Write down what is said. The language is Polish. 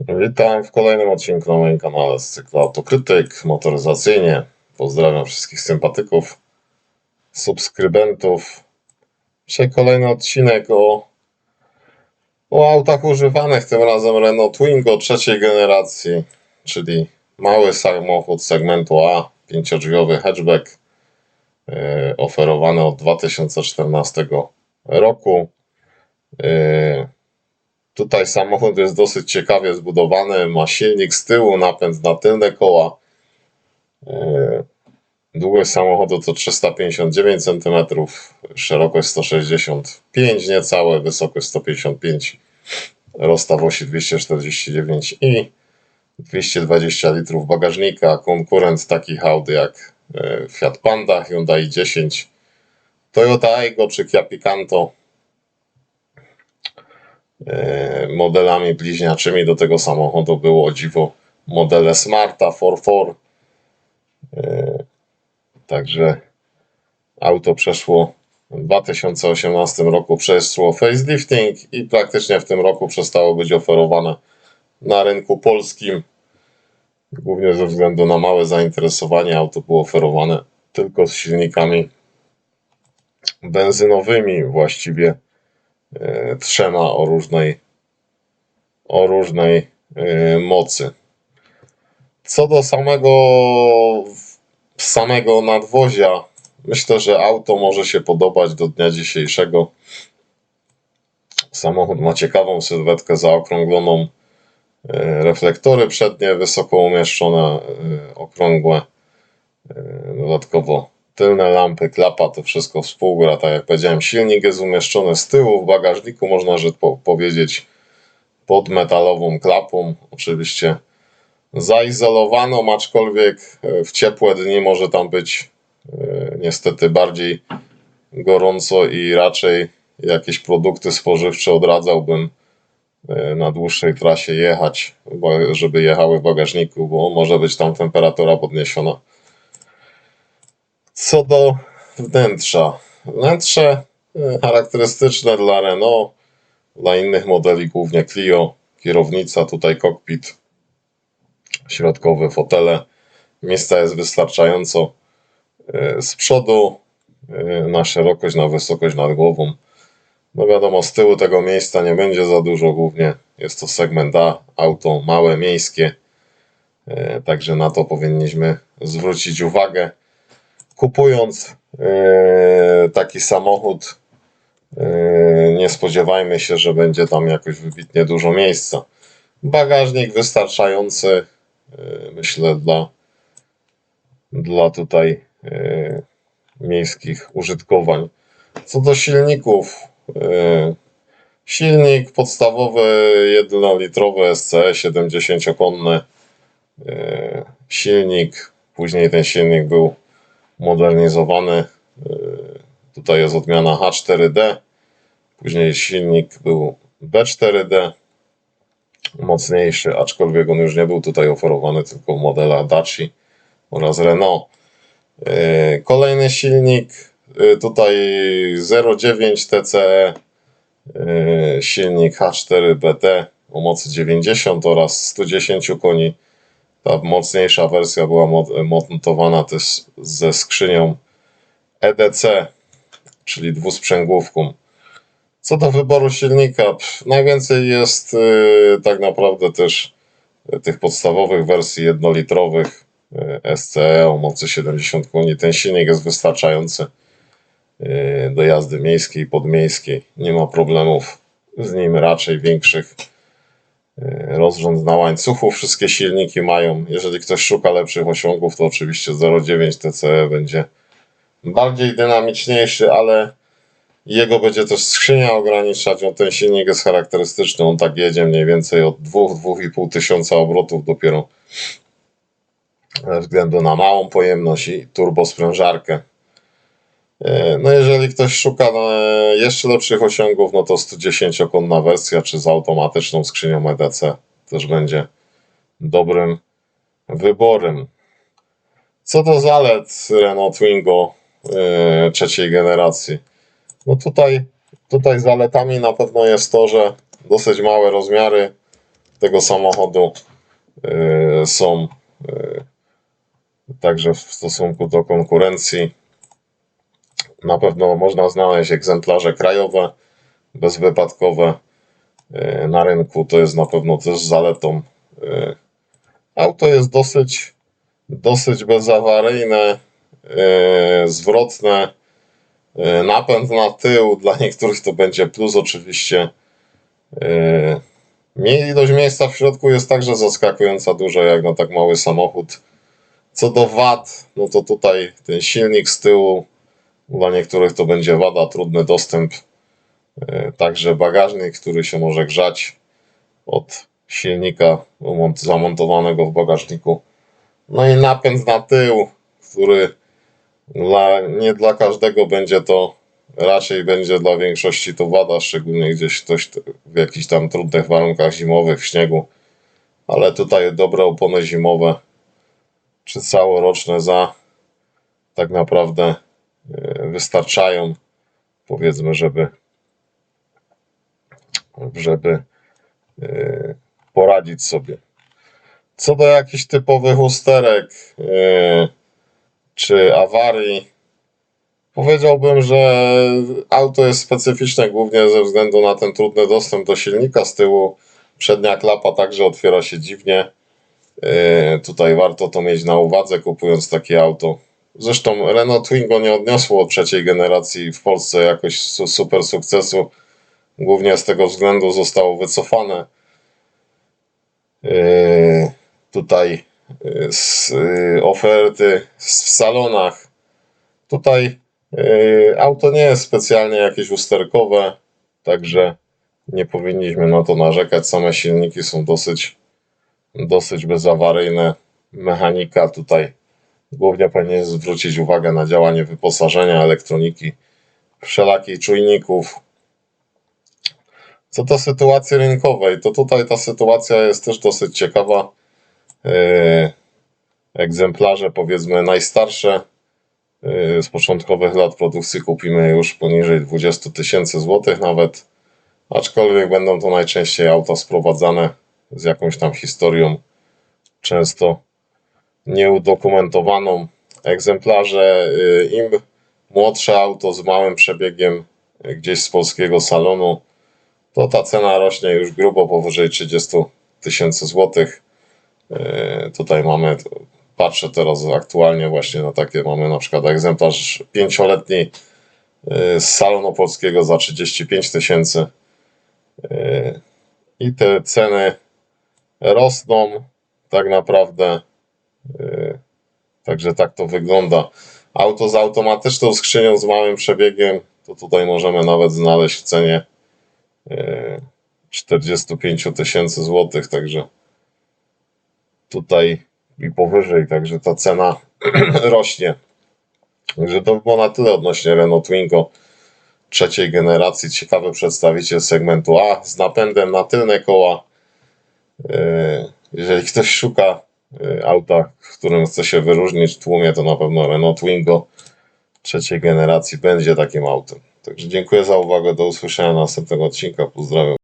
Witam w kolejnym odcinku na moim kanale z cyklu Autokrytyk motoryzacyjnie. Pozdrawiam wszystkich sympatyków, subskrybentów. Dzisiaj kolejny odcinek o, o autach używanych, tym razem Renault Twingo trzeciej generacji, czyli mały samochód segmentu A, pięciodrzwiowy hatchback, e, oferowany od 2014 roku. E, Tutaj samochód jest dosyć ciekawie zbudowany. Ma silnik z tyłu, napęd na tylne koła. Yy, Długość samochodu to 359 cm, szerokość 165 niecałe, wysokość 155, rozstaw osi 249 i 220 litrów bagażnika. Konkurent takich Audi jak yy, Fiat Panda, Hyundai 10, Toyota Aygo czy Kia Picanto e, modelami bliźniaczymi do tego samochodu było dziwo modele Smarta 4.4. E, Także auto przeszło w 2018 roku przeszło facelifting i praktycznie w tym roku przestało być oferowane na rynku polskim. Głównie ze względu na małe zainteresowanie auto było oferowane tylko z silnikami benzynowymi właściwie e, trzema o różnej, o różnej e, mocy. Co do samego, samego nadwozia, myślę, że auto może się podobać do dnia dzisiejszego. Samochód ma ciekawą sylwetkę zaokrągloną, e, reflektory przednie wysoko umieszczone, e, okrągłe, e, dodatkowo tylne lampy, klapa, to wszystko współgra. Tak jak powiedziałem, silnik jest umieszczony z tyłu w bagażniku, można rzecz po, powiedzieć, pod metalową klapą. Oczywiście zaizolowaną, aczkolwiek e, w ciepłe dni może tam być e, niestety bardziej gorąco i raczej jakieś produkty spożywcze odradzałbym e, na dłuższej trasie jechać, żeby jechały w bagażniku, bo może być tam temperatura podniesiona. Co do wnętrza. Wnętrze e, charakterystyczne dla Renault, dla innych modeli, głównie Clio, kierownica, tutaj kokpit, środkowe fotele. Miejsca jest wystarczająco e, z przodu, e, na szerokość, na wysokość nad głową. No wiadomo, z tyłu tego miejsca nie będzie za dużo, głównie jest to segment A, auto małe, miejskie, także na to powinniśmy zwrócić uwagę kupując e, taki samochód, e, nie spodziewajmy się, że będzie tam jakoś wybitnie dużo miejsca. Bagażnik wystarczający, e, myślę, dla, dla tutaj miejskich użytkowań. Co do silników, silnik podstawowy 1-litrowy SCE 70-konny, e, silnik, później ten silnik był modernizowany. Yy, Tutaj jest odmiana H4D. Później silnik był B4D. Mocniejszy, aczkolwiek on już nie był tutaj oferowany, tylko w modelach Daci oraz Renault. Yy, Kolejny silnik yy, tutaj 0,9 TCE. Silnik H4BT o mocy 90 oraz 110 koni. Ta mocniejsza wersja była montowana też ze skrzynią EDC, czyli dwusprzęgłówką. Co do wyboru silnika, pff, najwięcej jest y, tak naprawdę też y, tych podstawowych wersji jednolitrowych y, SCE o mocy 70 koni. Ten silnik jest wystarczający y, do jazdy miejskiej i podmiejskiej. Nie ma problemów z nim raczej większych rozrząd na łańcuchu wszystkie silniki mają. Jeżeli ktoś szuka lepszych osiągów, to oczywiście 0,9 TCE będzie bardziej dynamiczniejszy, ale jego będzie też skrzynia ograniczać. On ten silnik jest charakterystyczny. On tak jedzie mniej więcej od 2-2,5 tysiąca obrotów dopiero ze względu na małą pojemność i turbosprężarkę. E, No jeżeli ktoś szuka e, jeszcze lepszych osiągów, no to 110-konna wersja, czy z automatyczną skrzynią EDC też będzie dobrym wyborem. Co do zalet Renault Twingo e, trzeciej generacji, no tutaj, tutaj zaletami na pewno jest to, że dosyć małe rozmiary, tego samochodu są także w stosunku do konkurencji. Na pewno można znaleźć egzemplarze krajowe, bezwypadkowe y, na rynku. To jest na pewno też zaletą. Y, Auto jest dosyć, dosyć bezawaryjne, y, zwrotne. Napęd na tył, dla niektórych to będzie plus oczywiście. Ilość miejsca w środku jest także zaskakująco duża jak na tak mały samochód. Co do wad, no to tutaj ten silnik z tyłu, dla niektórych to będzie wada, trudny dostęp. Y, Także bagażnik, który się może grzać od silnika zamontowanego w bagażniku. No i napęd na tył, który dla, nie dla każdego będzie to, raczej będzie dla większości to wada, szczególnie gdzieś ktoś w jakichś tam trudnych warunkach zimowych, w śniegu. Ale tutaj dobre opony zimowe, czy całoroczne za tak naprawdę e, wystarczają, powiedzmy, żeby żeby e, poradzić sobie. Co do jakichś typowych usterek e, czy awarii, powiedziałbym, że auto jest specyficzne głównie ze względu na ten trudny dostęp do silnika z tyłu. Przednia klapa także otwiera się dziwnie. E, Tutaj warto to mieć na uwadze, kupując takie auto. Zresztą Renault Twingo nie odniosło trzeciej generacji w Polsce jakoś su- super sukcesu. Głównie z tego względu zostało wycofane. Yy, tutaj yy, z yy, oferty w salonach. Tutaj auto nie jest specjalnie jakieś usterkowe, także nie powinniśmy na to narzekać. Same silniki są dosyć, dosyć bezawaryjne. Mechanika tutaj głównie powinien zwrócić uwagę na działanie wyposażenia, elektroniki, wszelakich czujników. Co do sytuacji rynkowej, to tutaj ta sytuacja jest też dosyć ciekawa. Yy, Egzemplarze, powiedzmy, najstarsze yy, z początkowych lat produkcji kupimy już poniżej 20 tysięcy złotych nawet, aczkolwiek będą to najczęściej auta sprowadzane z jakąś tam historią, często nieudokumentowaną. Egzemplarze, yy, im młodsze auto z małym przebiegiem gdzieś z polskiego salonu, to ta cena rośnie już grubo powyżej 30 tysięcy złotych. Yy, Tutaj mamy, patrzę teraz aktualnie właśnie na takie, mamy na przykład egzemplarz pięcioletni yy, z salonu polskiego za 35 tysięcy. I te ceny rosną tak naprawdę. Yy, Także tak to wygląda. Auto z automatyczną skrzynią z małym przebiegiem, to tutaj możemy nawet znaleźć w cenie e, 45 tysięcy złotych, także tutaj i powyżej, także ta cena rośnie. Także to było na tyle odnośnie Renault Twingo trzeciej generacji. Ciekawy przedstawiciel segmentu A z napędem na tylne koła. E, Jeżeli ktoś szuka auta, w którym chce się wyróżnić w tłumie, to na pewno Renault Twingo trzeciej generacji będzie takim autem. Także dziękuję za uwagę. Do usłyszenia następnego odcinka. Pozdrawiam.